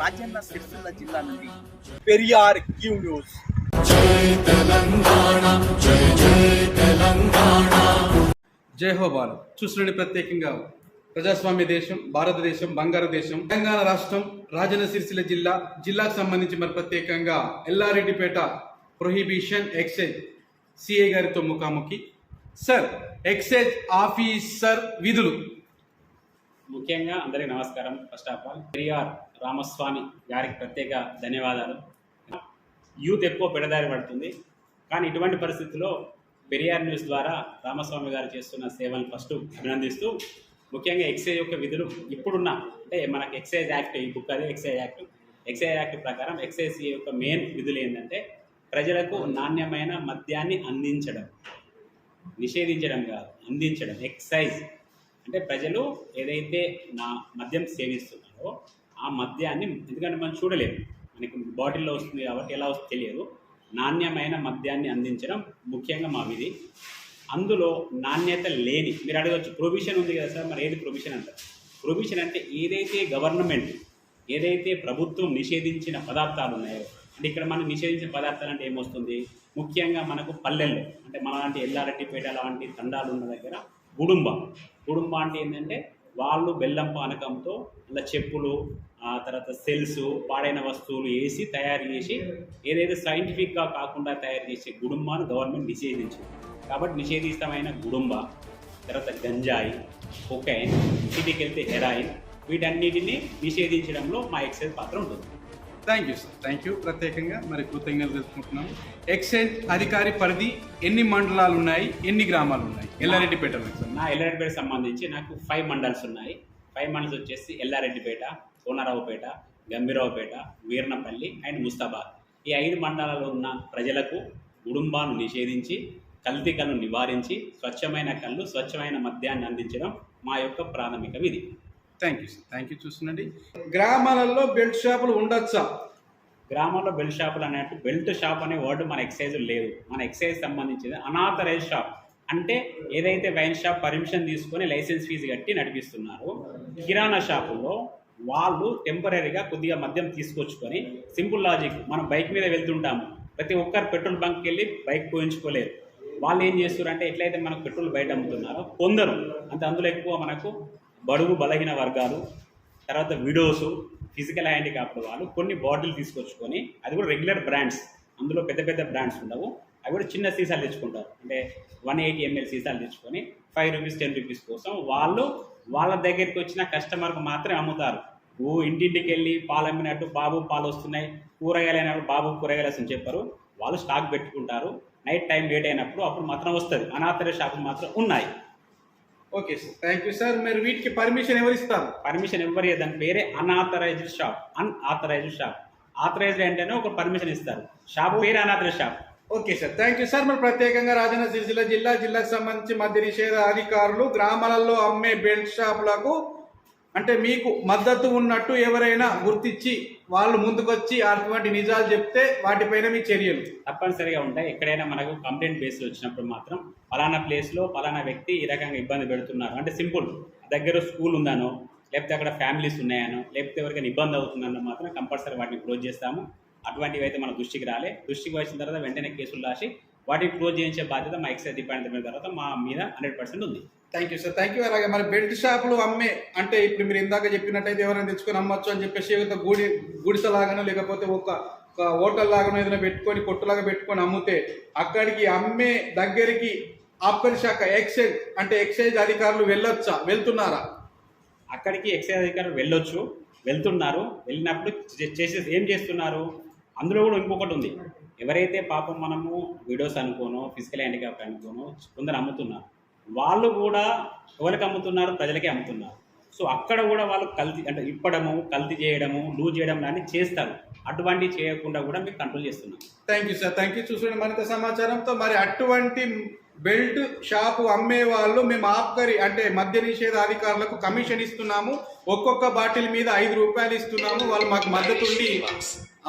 రాజన్న సిరిసిల్ల జిల్లా నుండి Periyar Q news. జై హో భారత్ చూస్తుండీ ప్రత్యేకంగా ప్రజాస్వామ్య దేశం భారతదేశం బంగారు దేశం తెలంగాణ రాష్ట్రం రాజన్న సిరిసిల్ల జిల్లా జిల్లాకు సంబంధించి మరి ప్రత్యేకంగా ఎల్లారెడ్డిపేట ప్రొహిబిషన్ ఎక్సైజ్ సిఐ గారితో ముఖాముఖి. సార్ ఎక్సైజ్ ఆఫీసర్ విధులు. ముఖ్యంగా అందరికీ నమస్కారం. First of all Periyar Ramaswamy గారికి ప్రత్యేక ధన్యవాదాలు. యూత్ ఎక్కువ పెడదారి పడుతుంది. కానీ ఇటువంటి పరిస్థితుల్లో పెరియార్ న్యూస్ ద్వారా రామస్వామి గారు చేస్తున్న సేవలను ఫస్ట్ అభినందిస్తూ ముఖ్యంగా ఎక్సైజ్ యొక్క విధులు ఇప్పుడున్న అంటే మనకు ఎక్సైజ్ యాక్ట్ ఈ బుక్ అదే ఎక్సైజ్ యాక్ట్. ఎక్సైజ్ యాక్ట్ ప్రకారం ఎక్సైజ్ యొక్క మెయిన్ విధులు ఏంటంటే ప్రజలకు నాణ్యమైన మద్యాన్ని అందించడం. నిషేధించడం కాదు అందించడం. ఎక్సైజ్ అంటే ప్రజలు ఏదైతే నా మద్యం సేవిస్తున్నారో ఆ మద్యాన్ని ఎందుకంటే మనం చూడలేము. మనకి బాటిల్లో వస్తుంది కాబట్టి ఎలా వస్తుంది తెలియదు. నాణ్యమైన మద్యాన్ని అందించడం ముఖ్యంగా మా విధి అందులో నాణ్యత లేని మీరు అడగవచ్చు ప్రొవిషన్ ఉంది కదా సార్ మరి ఏది ప్రొవిషన్ అంటారు? ప్రొవిషన్ అంటే ఏదైతే గవర్నమెంట్ ఏదైతే ప్రభుత్వం నిషేధించిన పదార్థాలు ఉన్నాయో అంటే ఇక్కడ మనం నిషేధించిన పదార్థాలు అంటే ఏమొస్తుంది? ముఖ్యంగా మనకు పల్లెల్లో అంటే మన లాంటి ఎల్లారెడ్డిపేట లాంటి తండాలు ఉన్న దగ్గర గుడుంబ. గుడుంబ అంటే ఏంటంటే వాళ్ళు బెల్లం పానకంతో ఇలా చెప్పులు ఆ తర్వాత సెల్స్ పాడైన వస్తువులు వేసి తయారు చేసి ఏదైతే సైంటిఫిక్గా కాకుండా తయారు చేసే గుడుంబాను గవర్నమెంట్ నిషేధించింది. కాబట్టి నిషేధితమైన గుడుంబ తర్వాత గంజాయి కొకైన్ సిటీకి వెళ్తే హెరాయిన్ వీటన్నిటిని నిషేధించడంలో మా ఎక్సైజ్ పాత్ర ఉంటుంది. Thank you sir thank you ప్రత్యేకంగా మరి కృతజ్ఞతలు తెలుసుకుంటున్నాము ఎక్సైజ్ అధికారి పరిధి ఎన్ని మండలాలు ఉన్నాయి? ఎన్ని గ్రామాలు ఉన్నాయి? ఎల్లారెడ్డిపేటలో సార్. నా ఎల్లారెడ్డిపేట సంబంధించి నాకు ఫైవ్ మండల్స్ ఉన్నాయి. ఫైవ్ మండల్స్ వచ్చేసి ఎల్లారెడ్డిపేట కోనరావుపేట గంభీరావుపేట వీర్నపల్లి అండ్ ముస్తాబాద్. ఈ ఐదు మండలాల్లో ఉన్న ప్రజలకు కుటుంబాన్ని నిషేధించి కల్తీ కళ్ళు నివారించి స్వచ్ఛమైన కళ్ళు స్వచ్ఛమైన మద్యాన్ని అందించడం మా యొక్క ప్రాథమిక విధి. Thank you sir thank you చూస్తుండండి గ్రామాలలో బెల్ట్ షాపులు ఉండొచ్చా? గ్రామాల్లో బెల్ట్ షాపులు అన్నట్టు బెల్ట్ షాప్ అనే వర్డ్ మన ఎక్సైజ్ లేదు. మన ఎక్సైజ్ సంబంధించింది అనాథరైజ్ షాప్. అంటే ఏదైతే వైన్ షాప్ పర్మిషన్ తీసుకొని లైసెన్స్ ఫీజు కట్టి నడిపిస్తున్నారో కిరాణా షాపుల్లో వాళ్ళు టెంపరీగా కొద్దిగా మద్యం తీసుకొచ్చుకొని సింపుల్ లాజిక్ మనం బైక్ మీద వెళ్తుంటాము. ప్రతి ఒక్కరు పెట్రోల్ బంక్కి వెళ్ళి బైక్ పోయించుకోలేరు. వాళ్ళు ఏం చేస్తారు అంటే ఎట్లయితే మనకు పెట్రోల్ బయట అమ్ముతున్నారో కొందరు అంటే అందులో ఎక్కువ మనకు బడుగు బలహీన వర్గాలు తర్వాత విడోస్ ఫిజికల్ హ్యాండిక్యాప్డ్ వాళ్ళు కొన్ని బాటిల్ తీసుకొచ్చుకొని అది కూడా రెగ్యులర్ బ్రాండ్స్ అందులో పెద్ద పెద్ద బ్రాండ్స్ ఉండవు. అవి కూడా చిన్న సీసాలు తెచ్చుకుంటారు. అంటే వన్ ఎయిటీ ఎంఎల్ సీసాలు తెచ్చుకొని ఫైవ్ రూపీస్ టెన్ రూపీస్ కోసం వాళ్ళు వాళ్ళ దగ్గరికి వచ్చిన కస్టమర్కి మాత్రమే అమ్ముతారు. ఓ ఇంటింటికి వెళ్ళి పాలు అమ్మినట్టు బాబు పాలు వస్తున్నాయి కూరగాయలు అయినప్పుడు బాబు కూరగాయలు వస్తుంది చెప్పారు. వాళ్ళు స్టాక్ పెట్టుకుంటారు. నైట్ టైం లేట్ అయినప్పుడు అప్పుడు మాత్రం వస్తుంది. అనాథర షాపులు మాత్రం ఉన్నాయి. Okay sir thank you sir మీరు వీటికి పర్మిషన్ ఎవరు ఇస్తారు? పర్మిషన్ ఇవ్వరు దాని పేరే unauthorised shop unauthorised shop authorised అంటేనే ఒక పర్మిషన్ ఇస్తారు. షాప్ పేరు unauthorise shop okay sir thank you sir మరి ప్రత్యేకంగా రాజన్న సిరిసిల్ల జిల్లా జిల్లాకు సంబంధించి మద్య నిషేధ అధికారులు గ్రామాలలో అమ్మే బెల్ట్ షాపులకు అంటే మీకు మద్దతు ఉన్నట్టు ఎవరైనా గుర్తించి వాళ్ళు ముందుకొచ్చి అటువంటి నిజాలు చెప్తే వాటిపైన మీ చర్యలు. తప్పనిసరిగా ఉంటాయి. ఎక్కడైనా మనకు కంప్లైంట్ బేస్లో వచ్చినప్పుడు మాత్రం పలానా ప్లేస్లో పలానా వ్యక్తి ఈ రకంగా ఇబ్బంది పెడుతున్నారు. అంటే సింపుల్ దగ్గర స్కూల్ ఉందానో లేకపోతే అక్కడ ఫ్యామిలీస్ ఉన్నాయనో లేకపోతే ఎవరికైనా ఇబ్బంది అవుతుందనో మాత్రం కంపల్సరీ వాటిని క్లోజ్ చేస్తాము. అటువంటివి అయితే మన దృష్టికి రాలే. దృష్టికి వచ్చిన తర్వాత వెంటనే కేసులు రాసి వాటిని క్లోజ్ చేయించే బాధ్యత మా ఎక్సైజ్ డిపార్ట్మెంట్ తర్వాత మా మీద హండ్రెడ్ పర్సెంట్ ఉంది. Thank you sir thank you అలాగే మరి బెల్ట్ షాపులు అమ్మే అంటే ఇప్పుడు మీరు ఇందాక చెప్పినట్టయితే ఎవరైనా తెచ్చుకొని అమ్మొచ్చు అని చెప్పేసి గుడి గుడిసెలాగానో లేకపోతే ఒక హోటల్ లాగానో ఏదైనా పెట్టుకొని కొట్టులాగా పెట్టుకొని అమ్మితే అక్కడికి అమ్మే దగ్గరికి ఆబ్కారీ శాఖ ఎక్సైజ్ అంటే ఎక్సైజ్ అధికారులు వెళ్ళొచ్చా? వెళ్తున్నారా? అక్కడికి ఎక్సైజ్ అధికారులు వెళ్ళొచ్చు వెళ్తున్నారు. వెళ్ళినప్పుడు చే- చేసే ఏం చేస్తున్నారు? అందులో కూడా ఇంకొకటి ఉంది. ఎవరైతే పాపం మనము వీడియోస్ అనుకోనో ఫిజికల్ హ్యాండిక్యాప్ అనుకోనో కొందరు అమ్ముతున్నారు. వాళ్ళు కూడా ఎవరికి అమ్ముతున్నారు? ప్రజలకే అమ్ముతున్నారు. సో అక్కడ కూడా వాళ్ళు కల్తీ అంటే ఇప్పడము కల్తీ చేయడము లూజ్ చేయడం లాంటివి చేస్తారు. అటువంటివి చేయకుండా కూడా మీకు కంట్రోల్ చేస్తున్నాం thank you sir thank you చూసిన మరింత సమాచారంతో మరి అటువంటి బెల్ట్ షాపు అమ్మే వాళ్ళు మేము ఆబ్కరి అంటే మద్య నిషేధ అధికారులకు కమిషన్ ఇస్తున్నాము. ఒక్కొక్క బాటిల్ మీద ఐదు రూపాయలు ఇస్తున్నాము. వాళ్ళు మాకు మద్దతు ఉండి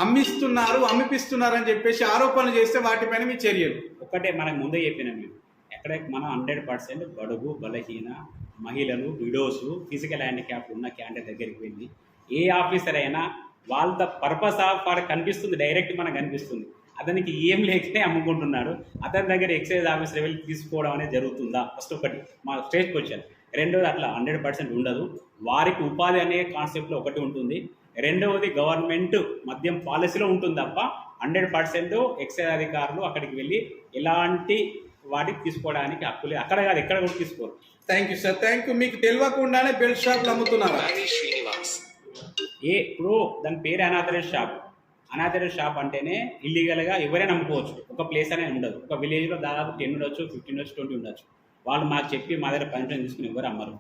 అమ్మిస్తున్నారు అమ్మిపిస్తున్నారు అని చెప్పేసి ఆరోపణలు చేస్తే వాటిపైన మీ చర్యలు. ఒక్కటే మనకు ముందే చెప్పిన మేము. ఎక్కడ మనం హండ్రెడ్ పర్సెంట్ బడుగు బలహీన మహిళలు విడోస్ ఫిజికల్ హ్యాండిక్యాప్ ఉన్న క్యాండిడేట్ దగ్గరికి వెళ్ళి ఏ ఆఫీసర్ అయినా వాళ్ళ పర్పస్ ఆఫ్ వాడికి కనిపిస్తుంది డైరెక్ట్ మనకు కనిపిస్తుంది. అతనికి ఏం లేకనే అమ్ముకుంటున్నాడు. అతని దగ్గర ఎక్సైజ్ ఆఫీసర్ వెళ్ళి తీసుకోవడం అనేది జరుగుతుందా? ఫస్ట్ ఒకటి మా స్టేజ్ క్వశ్చన్ రెండోది అట్లా హండ్రెడ్ పర్సెంట్ ఉండదు. వారికి ఉపాధి అనే కాన్సెప్ట్లో ఒకటి ఉంటుంది. రెండవది గవర్నమెంట్ మద్యం పాలసీలో ఉంటుంది తప్ప హండ్రెడ్ పర్సెంట్ ఎక్సైజ్ అధికారులు అక్కడికి వెళ్ళి ఎలాంటి వాటికి తీసుకోవడానికి హక్కు లేదు అక్కడ కాదు ఎక్కడ కూడా తీసుకోరు. Thank you sir thank you మీకు తెలియకుండానే బెల్ట్ షాప్లు అమ్ముతున్నారా? ఏ ఇప్పుడు దాని పేరు అనాథరైజ్ షాప్. అనాథరైజ్ షాప్ అంటేనే ఇల్లీగల్గా ఎవరైనా అమ్ముకోవచ్చు. ఒక ప్లేస్ అనేది ఉండదు. ఒక విలేజ్లో దాదాపు టెన్ ఉండొచ్చు ఫిఫ్టీన్ ఉండొచ్చు ట్వంటీ ఉండొచ్చు. వాళ్ళు మాకు చెప్పి మా దగ్గర పర్మిషన్ తీసుకుని ఎవరు అమ్మరు.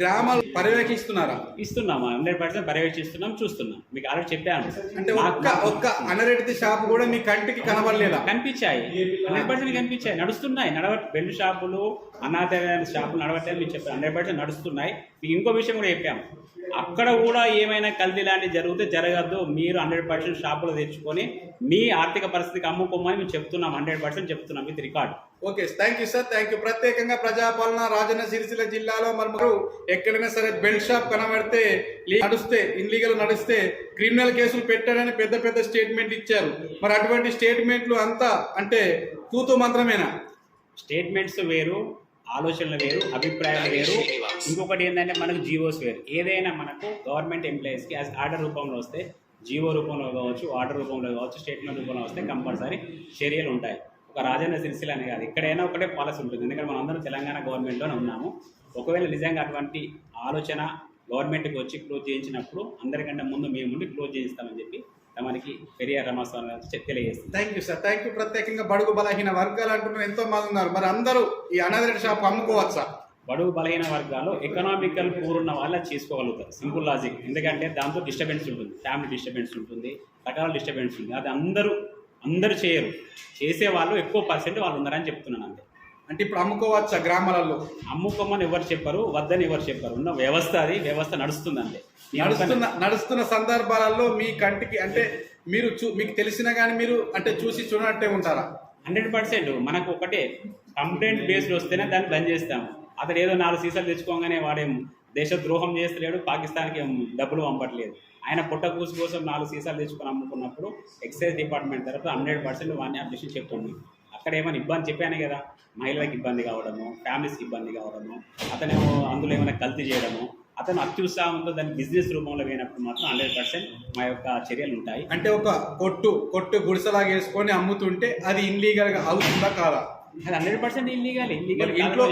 గ్రామాలు పర్యవేక్షిస్తున్నారా? ఇస్తున్నాం. హండ్రెడ్ పర్సెంట్ పర్యవేక్షిస్తున్నాం చూస్తున్నాం. మీకు ఆల్రెడీ చెప్పాను. అంటే ఒక్క ఒక్క అనరెడ్డి షాప్ కూడా మీ కంటికి కనబడలేదా? కనిపించాయి. హండ్రెడ్ పర్సెంట్ కనిపించాయి. నడుస్తున్నాయి. నడవ బెల్ట్ షాపులు అనాథ షాపులు నడవట్లేదు మీకు చెప్పాను హండ్రెడ్ పర్సెంట్ నడుస్తున్నాయి. మీకు ఇంకో విషయం కూడా చెప్పాము అక్కడ కూడా ఏమైనా కల్తీ లాంటివి జరిగితే జరగద్దు. మీరు హండ్రెడ్ పర్సెంట్ షాపులు తెచ్చుకొని మీ ఆర్థిక పరిస్థితికి అమ్ముకోమని మేము చెప్తున్నాం. హండ్రెడ్ పర్సెంట్ చెప్తున్నాం. With record. Okay thank you sir thank you ప్రత్యేకంగా ప్రజాపాలన రాజన్న సిరిసిల్ల జిల్లాలో మరి ఎక్కడైనా సరే బెల్ట్ షాప్ కనబడితే నడిస్తే ఇన్లీగల్ నడిస్తే క్రిమినల్ కేసులు పెట్టారని పెద్ద పెద్ద స్టేట్మెంట్ ఇచ్చారు. మరి అటువంటి స్టేట్మెంట్లు అంతా అంటే తూతు మంత్రమేనా? స్టేట్మెంట్స్ వేరు ఆలోచనలు వేరు అభిప్రాయాలు వేరు. ఇంకొకటి ఏంటంటే మనకు జీవోస్ వేరు. ఏదైనా మనకు గవర్నమెంట్ ఎంప్లాయీస్కి యాజ్ ఆర్డర్ రూపంలో వస్తే జీవో రూపంలో కావచ్చు ఆర్డర్ రూపంలో కావచ్చు స్టేట్మెంట్ రూపంలో వస్తే కంపల్సరీ చర్యలు ఉంటాయి. ఒక రాజన్న సిరిసిల్ల అని కాదు. ఎక్కడైనా ఒకటే పాలసీ ఉంటుంది. ఎందుకంటే మనం అందరం తెలంగాణ గవర్నమెంట్లోనే ఉన్నాము. ఒకవేళ నిజంగా అటువంటి ఆలోచన గవర్నమెంట్కి వచ్చి క్లోజ్ చేయించినప్పుడు అందరికంటే ముందు మేము ఉండి క్లోజ్ చేయిస్తామని చెప్పి మనకి పెరియార్ రమాస్వామి గారు తెలియజేస్తుంది thank you sir thank you ప్రత్యేకంగా బడుగు బలహీన వర్గాలు అంటున్నారు. ఎంతో మంది ఉన్నారు. మరి అందరూ ఈ అనాథరెడ్డి షాప్ అమ్ముకోవచ్చా? బడుగు బలహీన వర్గాలు ఎకనామికల్ పూర్ ఉన్న వాళ్ళ చేసుకోగలుగుతారు. సింపుల్ లాజిక్ ఎందుకంటే దాంతో డిస్టర్బెన్స్ ఉంటుంది. ఫ్యామిలీ డిస్టర్బెన్స్ ఉంటుంది. రకాల డిస్టర్బెన్స్ ఉంటుంది. అది అందరూ అందరూ చేయరు. చేసే వాళ్ళు ఎక్కువ పర్సెంట్ వాళ్ళు ఉన్నారని చెప్తున్నాను అంతే. అంటే ఇప్పుడు అమ్ముకోవచ్చా గ్రామాలలో? అమ్ముకోమని ఎవరు చెప్పరు వద్దని ఎవరు చెప్పరు. ఉన్న వ్యవస్థ అది వ్యవస్థ నడుస్తుంది అంతే. నేను నడుస్తున్న నడుస్తున్న సందర్భాలలో మీ కంటికి అంటే మీరు చూ మీకు తెలిసినా కానీ మీరు అంటే చూసి చూడనట్టే ఉంటారా? Hundred percent. మనకు ఒకటే కంప్లైంట్ బేస్డ్ వస్తేనే దాన్ని బంద్ చేస్తాం అతడు ఏదో నాలుగు సీసాలు తెచ్చుకోగానే వాడేం దేశ ద్రోహం చేస్తలేడు పాకిస్తాన్కి డబ్బులు పంపట్లేదు. ఆయన పుట్ట కూసు కోసం నాలుగు సీసాలు తెచ్చుకొని అమ్ముకున్నప్పుడు ఎక్సైజ్ డిపార్ట్మెంట్ తరఫు హండ్రెడ్ పర్సెంట్ వాడిని అబ్జెక్షన్ చెప్తుంది. అక్కడ ఏమైనా ఇబ్బంది చెప్పాను కదా మహిళలకు ఇబ్బంది కావడము ఫ్యామిలీస్కి ఇబ్బంది కావడము అతనేమో అందులో ఏమైనా కల్తీ చేయడము అతను అత్యుత్సాహంతో దాన్ని బిజినెస్ రూపంలో పోయినప్పుడు మాత్రం హండ్రెడ్ పర్సెంట్ మా యొక్క చర్యలు ఉంటాయి. అంటే ఒక కొట్టు కొట్టు గుడిసెలాగా వేసుకొని అమ్ముతుంటే అది ఇన్లీగల్గా అవుతుందా కాదా? హండ్రెడ్ పర్సెంట్ ఇల్లీగల్ ఇల్లీగల్ ఇంట్లో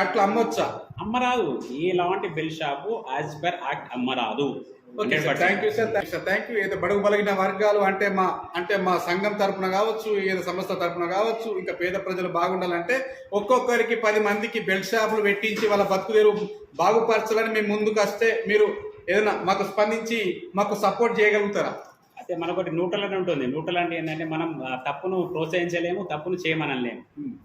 అట్లా అమ్మొచ్చా? అమ్మరాదు ఎలాంటి belt shop as per act అమ్మరాదు thank you sir sir thank you ఏదో బడుగు బలిగిన వర్గాలు అంటే మా అంటే మా సంఘం తరపున కావచ్చు ఏదో సంస్థ తరపున కావచ్చు ఇంకా పేద ప్రజలు బాగుండాలంటే ఒక్కొక్కరికి పది మందికి బెల్ట్ షాపులు పెట్టించి వాళ్ళ బతుకుదేరు బాగుపరచాలని మేము ముందుకు వస్తే మీరు ఏదైనా మాకు స్పందించి మాకు సపోర్ట్ చేయగలుగుతారా? అయితే మనకొకటి న్యూట్రల్ అని ఉంటుంది. న్యూట్రల్ అంటే ఏంటంటే మనం తప్పును ప్రోత్సహించలేము తప్పును చేయమనలేము.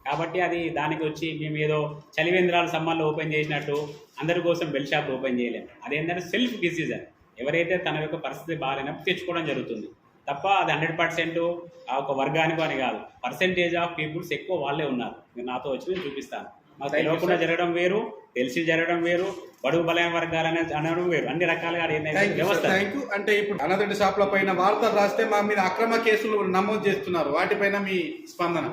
కాబట్టి అది దానికి వచ్చి మేము ఏదో చలివేంద్రాలు సమ్మాల్లో ఓపెన్ చేసినట్టు అందరి కోసం బెల్ షాప్ ఓపెన్ చేయలేము. అదేంటంటే సెల్ఫ్ డిసిజన్. ఎవరైతే తన యొక్క పరిస్థితి బాగాలేనప్పుడు తెచ్చుకోవడం జరుగుతుంది. తప్ప అది హండ్రెడ్ పర్సెంట్ ఒక వర్గానికి అని కాదు. పర్సెంటేజ్ ఆఫ్ పీపుల్స్ ఎక్కువ వాళ్ళే ఉన్నారు. మీరు నాతో వచ్చి నేను చూపిస్తాను. మాకు తెలియకుండా. జరగడం వేరు తెలిసి జరగడం వేరు బడుగు బలైన వర్గాలు అనేది అనడం వేరు. అన్ని రకాలుగా వ్యవస్థ. థ్యాంక్ యూ అంటే ఇప్పుడు అన్నదండి షాపుల పైన వార్తలు రాస్తే మా మీద అక్రమ కేసులు నమోదు చేస్తున్నారు. వాటిపైన మీ స్పందన?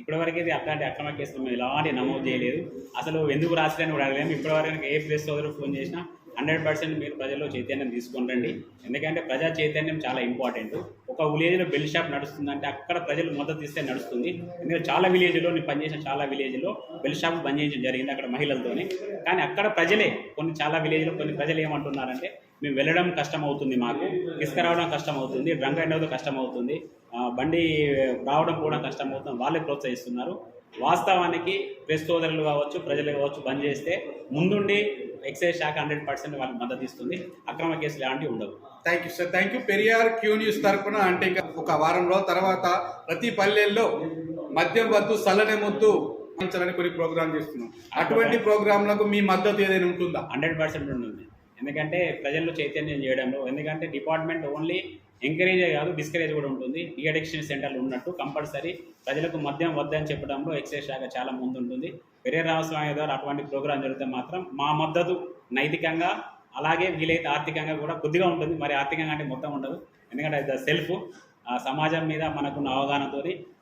ఇప్పటివరకు అయితే అట్లాంటి అక్రమ కేసులు మేము ఎలాంటి నమోదు చేయలేదు. అసలు ఎందుకు రాసలేని కూడా అడగలేము. ఇప్పటివరకు ఏ ప్లేస్ సోదరు ఫోన్ చేసినా హండ్రెడ్ పర్సెంట్ మీరు ప్రజల్లో చైతన్యం తీసుకుంటండి ఎందుకంటే ప్రజా చైతన్యం చాలా ఇంపార్టెంట్. ఒక విలేజ్లో బెల్ షాప్ నడుస్తుందంటే అక్కడ ప్రజలు మద్దతు ఇస్తే నడుస్తుంది. ఎందుకంటే చాలా విలేజ్లో నేను పనిచేసిన చాలా విలేజ్లో బెల్ షాప్ బంద్ చేయడం జరిగింది అక్కడ మహిళలతోనే. కానీ అక్కడ ప్రజలే కొన్ని చాలా విలేజ్లో కొన్ని ప్రజలు ఏమంటున్నారంటే మేము వెళ్ళడం కష్టం అవుతుంది మాకు తీసుకురావడం కష్టం అవుతుంది డ్రంక్ అండ్ కష్టం అవుతుంది బండి రావడం కూడా కష్టం అవుతుంది వాళ్ళే ప్రోత్సహిస్తున్నారు వాస్తవానికి ప్రెస్ సోదరులు కావచ్చు ప్రజలు కావచ్చు బంద్ చేస్తే ముందుండి ఎక్సైజ్ శాఖ హండ్రెడ్ పర్సెంట్ వాళ్ళకి మద్దతు ఇస్తుంది. అక్రమ కేసులు ఎలాంటివి ఉండవు. Thank you sir thank you Periyar Q News తరపున అంటే ఇంకా ఒక వారం రోజుల తర్వాత ప్రతి పల్లెల్లో మద్యం వద్దు సల్లనే ముద్దు అంచాలని కొన్ని ప్రోగ్రామ్ చేస్తున్నాం. అటువంటి ప్రోగ్రాంలకు మీ మద్దతు ఏదైనా ఉంటుందా? హండ్రెడ్ పర్సెంట్ ఉంటుంది. ఎందుకంటే ప్రజల్లో చైతన్యం చేయడంలో ఎందుకంటే డిపార్ట్మెంట్ ఓన్లీ ఎంకరేజ్ కాదు డిస్కరేజ్ కూడా ఉంటుంది. ఈ అడిక్షన్ సెంటర్లు ఉన్నట్టు కంపల్సరీ ప్రజలకు మద్యం వద్దని చెప్పడంలో ఎక్సైజ్ శాఖ చాలా ముందు ఉంటుంది పెరే రామస్వామి గారు అటువంటి ప్రోగ్రాం జరిగితే మాత్రం మా మద్దతు నైతికంగా అలాగే వీలైతే ఆర్థికంగా కూడా కొద్దిగా ఉంటుంది. మరి ఆర్థికంగా అంటే మొత్తం ఉండదు. ఎందుకంటే అది సెల్ఫ్. సమాజం మీద మనకున్న అవగాహనతో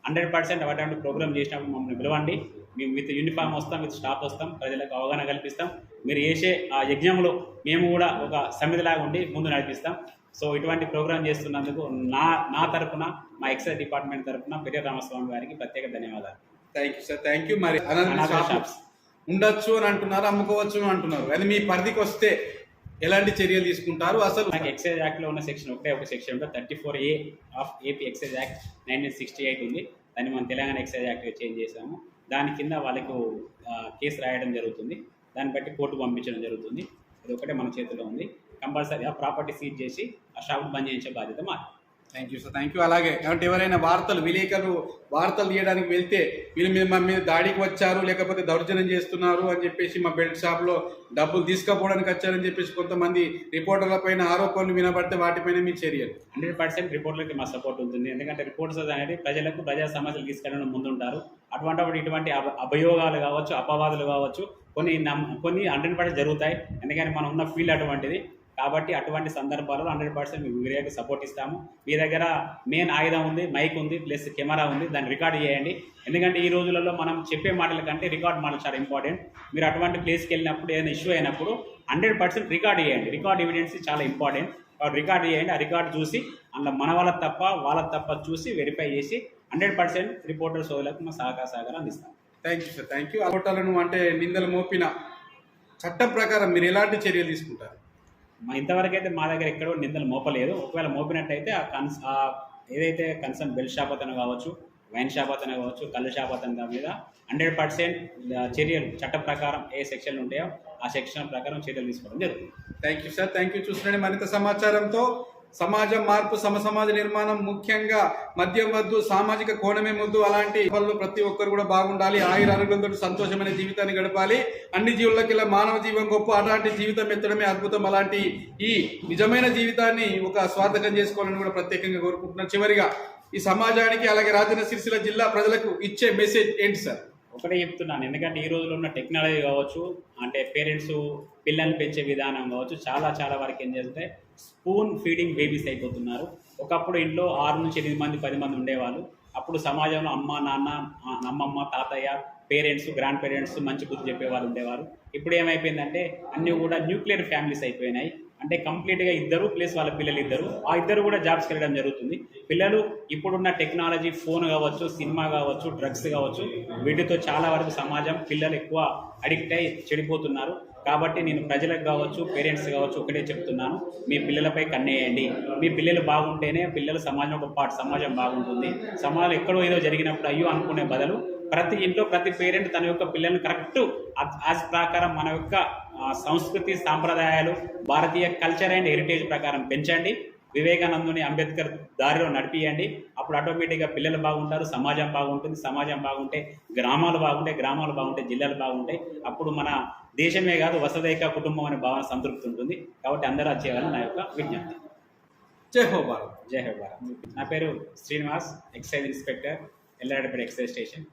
హండ్రెడ్ పర్సెంట్ అటువంటి ప్రోగ్రామ్ చేసినప్పుడు మమ్మల్ని పిలవండి. మేము విత్ యూనిఫామ్ వస్తాం విత్ స్టాఫ్ వస్తాం ప్రజలకు అవగాహన కల్పిస్తాం. మీరు చేసే ఆ యజ్ఞంలో మేము కూడా ఒక సమితిలాగా ఉండి ముందు నడిపిస్తాం. సో ఇటువంటి ప్రోగ్రామ్ చేస్తున్నందుకు నా నా తరపున మా ఎక్సైజ్ డిపార్ట్మెంట్ తరపున పెరియ రామస్వామి గారికి ప్రత్యేక ధన్యవాదాలు. Thank you sir thank you మరి షాప్స్. ఉండొచ్చు అని అంటున్నారు అమ్ముకోవచ్చు అని అంటున్నారు. అది మీ పరిధికి వస్తే ఎలాంటి చర్యలు తీసుకుంటారు? అసలు మనకి ఎక్సైజ్ యాక్ట్లో ఉన్న సెక్షన్ ఒకటే ఒక సెక్షన్ ఉంటుంది thirty four A of AP excise act nineteen sixty eight ఉంది. దాన్ని మనం తెలంగాణ ఎక్సైజ్ యాక్ట్గా చేంజ్ చేసాము దాని కింద వాళ్ళకు కేసు రాయడం జరుగుతుంది. దాన్ని బట్టి కోర్టు పంపించడం జరుగుతుంది. అది ఒకటే మన చేతిలో ఉంది. కంపల్సరీ ఆ ప్రాపర్టీ సీజ్ చేసి ఆ షాప్ బంద్ చేయించే బాధ్యత మాది. Thank you sir thank you అలాగే అంటే ఎవరైనా వార్తలు విలేకరులు వార్తలు తీయడానికి వెళ్తే వీళ్ళు మీద మా మీద దాడికి వచ్చారు లేకపోతే దౌర్జన్యం చేస్తున్నారు అని చెప్పేసి మా బెల్ట్ షాప్లో డబ్బులు తీసుకుపోవడానికి వచ్చారని చెప్పేసి కొంతమంది రిపోర్టర్ల పైన ఆరోపణలు వినబడితే వాటిపైన మీ చర్యలు. హండ్రెడ్ పర్సెంట్ రిపోర్ట్లకి మా సపోర్ట్ ఉంటుంది. ఎందుకంటే రిపోర్ట్స్ అనేది ప్రజలకు ప్రజా సమస్యలు తీసుకెళ్ళడం ముందుంటారు. అటువంటిప్పుడు ఇటువంటి అభ అభయోగాలు కావచ్చు అపవాదులు కావచ్చు కొన్ని కొన్ని హండ్రెడ్ పర్సెంట్ జరుగుతాయి. ఎందుకంటే మనం ఉన్న ఫీల్డ్ అటువంటిది. కాబట్టి అటువంటి సందర్భాల్లో హండ్రెడ్ పర్సెంట్ మీ వీడియోకి సపోర్ట్ ఇస్తాము. మీ దగ్గర మెయిన్ ఆయుధం ఉంది మైక్ ఉంది ప్లస్ కెమెరా ఉంది దాన్ని రికార్డ్ చేయండి. ఎందుకంటే ఈ రోజులలో మనం చెప్పే మాటల కంటే రికార్డ్ మాటలు చాలా ఇంపార్టెంట్ మీరు అటువంటి ప్లేస్కి వెళ్ళినప్పుడు ఏదైనా ఇష్యూ అయినప్పుడు హండ్రెడ్ పర్సెంట్ రికార్డ్ చేయండి. రికార్డ్ ఎవిడెన్స్ చాలా ఇంపార్టెంట్ కాబట్టి రికార్డ్ చేయండి ఆ రికార్డ్ చూసి అందులో మన వాళ్ళ తప్ప వాళ్ళ తప్ప చూసి వెరిఫై చేసి హండ్రెడ్ పర్సెంట్ రిపోర్టర్ సోదరులకు మా సహకార సహకారం అందిస్తాం. Thank you sir thank you అంటే నిందలు మోపిన చట్టం ప్రకారం మీరు ఎలాంటి చర్యలు తీసుకుంటారు? ఇంతవరకు అయితే మా దగ్గర ఎక్కడో నిందలు మోపలేదు. ఒకవేళ మోపినట్టయితే ఆ కన్స్ ఆ ఏదైతే కన్సర్న్ బెల్ షాప్ అతను కావచ్చు వైన్ షాప్ అతను కావచ్చు కళ్ళు షాప్ అతను మీద హండ్రెడ్ పర్సెంట్ చర్యలు చట్ట ప్రకారం ఏ సెక్షన్లు ఉంటాయో ఆ సెక్షన్ ప్రకారం చర్యలు తీసుకోవడం జరుగుతుంది. Thank you sir. Thank you చూసిన మరింత సమాచారంతో సమాజం మార్పు సమసమాజ నిర్మాణం ముఖ్యంగా మద్యం వద్దు సామాజిక కోణమే ముద్దు అలాంటి పనులు ప్రతి ఒక్కరు కూడా బాగుండాలి. ఆయుర ఆరోగ్యంతో సంతోషమైన జీవితాన్ని గడపాలి. అన్ని జీవులకి మానవ జీవం గొప్ప అలాంటి జీవితం ఎత్తడమే అద్భుతం అలాంటి ఈ నిజమైన జీవితాన్ని ఒక స్వార్థకం చేసుకోవాలని కూడా ప్రత్యేకంగా కోరుకుంటున్నాను. చివరిగా ఈ సమాజానికి అలాగే రాజన్న సిరిసిల్ల జిల్లా ప్రజలకు ఇచ్చే మెసేజ్ ఏంటి సార్? ఒకటే చెప్తున్నాను. ఎందుకంటే ఈ రోజుల్లో ఉన్న టెక్నాలజీ కావచ్చు అంటే పేరెంట్స్ పిల్లల్ని పెంచే విధానం కావచ్చు చాలా చాలా వరకు ఏం చేస్తే స్పూన్ ఫీడింగ్ బేబీస్ అయిపోతున్నారు. ఒకప్పుడు ఇంట్లో ఆరు నుంచి ఎనిమిది మంది పది మంది ఉండేవాళ్ళు. అప్పుడు సమాజంలో అమ్మ నాన్న అమ్మమ్మ తాతయ్య పేరెంట్స్ గ్రాండ్ పేరెంట్స్ మంచి బుద్ధి చెప్పేవాళ్ళు ఉండేవారు. ఇప్పుడు ఏమైపోయిందంటే అన్నీ కూడా న్యూక్లియర్ ఫ్యామిలీస్ అయిపోయినాయి. అంటే కంప్లీట్గా ఇద్దరు ప్లస్ వాళ్ళ పిల్లలు ఇద్దరు. ఆ ఇద్దరు కూడా జాబ్స్కి వెళ్ళడం జరుగుతుంది. పిల్లలు ఇప్పుడున్న టెక్నాలజీ ఫోన్ కావచ్చు సినిమా కావచ్చు డ్రగ్స్ కావచ్చు వీటితో చాలా వరకు సమాజం పిల్లలు ఎక్కువ అడిక్ట్ అయి చెడిపోతున్నారు. కాబట్టి నేను ప్రజలకు కావచ్చు పేరెంట్స్ కావచ్చు ఒకటే చెప్తున్నాను. మీ పిల్లలపై కన్నేయండి. మీ పిల్లలు బాగుంటేనే పిల్లలు సమాజం ఒక పార్ట్ సమాజం బాగుంటుంది. సమాజం ఎక్కడో ఏదో జరిగినప్పుడు అయ్యో అనుకునే బదులు ప్రతి ఇంట్లో ప్రతి పేరెంట్ తన యొక్క పిల్లల్ని కరెక్ట్ యాజ్ ప్రకారం మన యొక్క సంస్కృతి సాంప్రదాయాలు భారతీయ కల్చర్ అండ్ హెరిటేజ్ ప్రకారం పెంచండి. వివేకానందుని అంబేద్కర్ దారిలో నడిపియండి. అప్పుడు ఆటోమేటిక్గా పిల్లలు బాగుంటారు సమాజం బాగుంటుంది సమాజం బాగుంటే గ్రామాలు బాగుంటాయి గ్రామాలు బాగుంటాయి జిల్లాలు బాగుంటాయి. అప్పుడు మన దేశమే కాదు వసదైక కుటుంబం అనే భావన సంతృప్తి ఉంటుంది. కాబట్టి అందరూ అది చేయాలని నా యొక్క విజ్ఞప్తి. జై హో భారత్. జై హో భారత్. నా పేరు Srinivas excise inspector Yellareddypet excise station.